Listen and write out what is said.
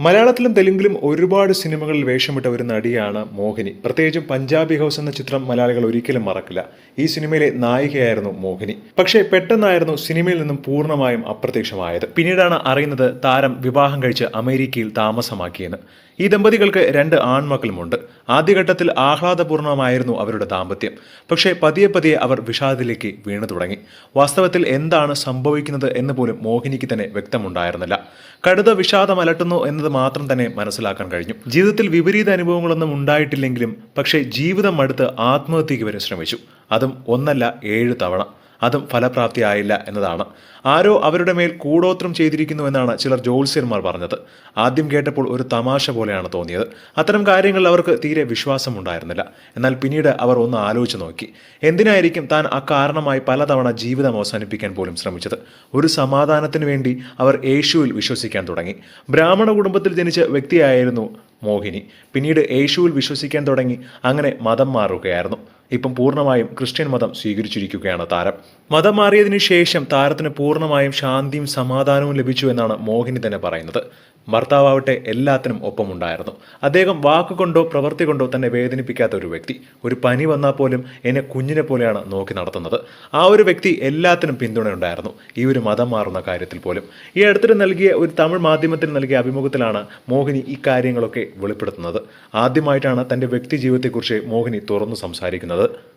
മലയാളത്തിലും തെലുങ്കിലും ഒരുപാട് സിനിമകളിൽ വേഷമിട്ട ഒരു നടിയാണ് മോഹിനി. പ്രത്യേകിച്ചും പഞ്ചാബി ഹൗസ് എന്ന ചിത്രം മലയാളികൾ ഒരിക്കലും മറക്കില്ല. ഈ സിനിമയിലെ നായികയായിരുന്നു മോഹിനി. പക്ഷേ പെട്ടെന്നായിരുന്നു സിനിമയിൽ നിന്നും പൂർണമായും അപ്രത്യക്ഷമായത്. പിന്നീടാണ് അറിയുന്നത് താരം വിവാഹം കഴിച്ച് അമേരിക്കയിൽ താമസമാക്കിയെന്ന്. ഈ ദമ്പതികൾക്ക് രണ്ട് ആൺമക്കളുമുണ്ട്. ആദ്യഘട്ടത്തിൽ ആഹ്ലാദപൂർണമായിരുന്നു അവരുടെ ദാമ്പത്യം. പക്ഷേ പതിയെ പതിയെ അവർ വിഷാദത്തിലേക്ക് വീണു തുടങ്ങി. വാസ്തവത്തിൽ എന്താണ് സംഭവിക്കുന്നത് എന്ന് പോലും മോഹിനിക്ക് തന്നെ വ്യക്തമുണ്ടായിരുന്നില്ല. കടുത വിഷാദം അലട്ടുന്നു എന്നത് മാത്രം തന്നെ മനസ്സിലാക്കാൻ കഴിഞ്ഞു. ജീവിതത്തിൽ വിപരീത അനുഭവങ്ങളൊന്നും ഉണ്ടായിട്ടില്ലെങ്കിലും പക്ഷേ ജീവിതം അടുത്ത് ആത്മഹത്യക്ക് വരെ ശ്രമിച്ചു. അതും ഒന്നല്ല ഏഴ് തവണ. അതും ഫലപ്രാപ്തിയായില്ല എന്നതാണ്. ആരോ അവരുടെ മേൽ കൂടോത്രം ചെയ്തിരിക്കുന്നു എന്നാണ് ചിലർ ജ്യോത്സ്യന്മാർ പറഞ്ഞത്. ആദ്യം കേട്ടപ്പോൾ ഒരു തമാശ പോലെയാണ് തോന്നിയത്. അത്തരം കാര്യങ്ങളിൽ അവർക്ക് തീരെ വിശ്വാസമുണ്ടായിരുന്നില്ല. എന്നാൽ പിന്നീട് അവർ ഒന്ന് ആലോചിച്ച് നോക്കി. എന്തിനായിരിക്കും താൻ അക്കാരണമായി പലതവണ ജീവിതം അവസാനിപ്പിക്കാൻ പോലും ശ്രമിച്ചത്? ഒരു സമാധാനത്തിന് വേണ്ടി അവർ യേശുവിൽ വിശ്വസിക്കാൻ തുടങ്ങി. ബ്രാഹ്മണ കുടുംബത്തിൽ ജനിച്ച വ്യക്തിയായിരുന്നു മോഹിനി. പിന്നീട് യേശുവിൽ വിശ്വസിക്കാൻ തുടങ്ങി. അങ്ങനെ മതം മാറുകയായിരുന്നു. ഇപ്പം പൂർണമായും ക്രിസ്ത്യൻ മതം സ്വീകരിച്ചിരിക്കുകയാണ് താരം. മതം മാറിയതിനു ശേഷം താരത്തിന് പൂർണമായും ശാന്തിയും സമാധാനവും ലഭിച്ചു എന്നാണ് മോഹിനി തന്നെ പറയുന്നത്. ഭർത്താവട്ടെ എല്ലാത്തിനും ഒപ്പമുണ്ടായിരുന്നു. അദ്ദേഹം വാക്കുകൊണ്ടോ പ്രവൃത്തി കൊണ്ടോ തന്നെ വേദനിപ്പിക്കാത്ത ഒരു വ്യക്തി. ഒരു പനി വന്നാൽ പോലും എന്നെ കുഞ്ഞിനെ പോലെയാണ് നോക്കി നടത്തുന്നത്. ആ ഒരു വ്യക്തി എല്ലാത്തിനും പിന്തുണയുണ്ടായിരുന്നു. ഈ ഒരു മതം മാറുന്ന കാര്യത്തിൽ പോലും. ഈ അടുത്തിടെ നൽകിയ ഒരു തമിഴ് മാധ്യമത്തിന് നൽകിയ അഭിമുഖത്തിലാണ് മോഹിനി ഇക്കാര്യങ്ങളൊക്കെ കാര്യങ്ങളൊക്കെ വെളിപ്പെടുത്തുന്നത്. ആദ്യമായിട്ടാണ് തന്റെ വ്യക്തി ജീവിതത്തെക്കുറിച്ച് മോഹിനി തുറന്നു സംസാരിക്കുന്നത്. it.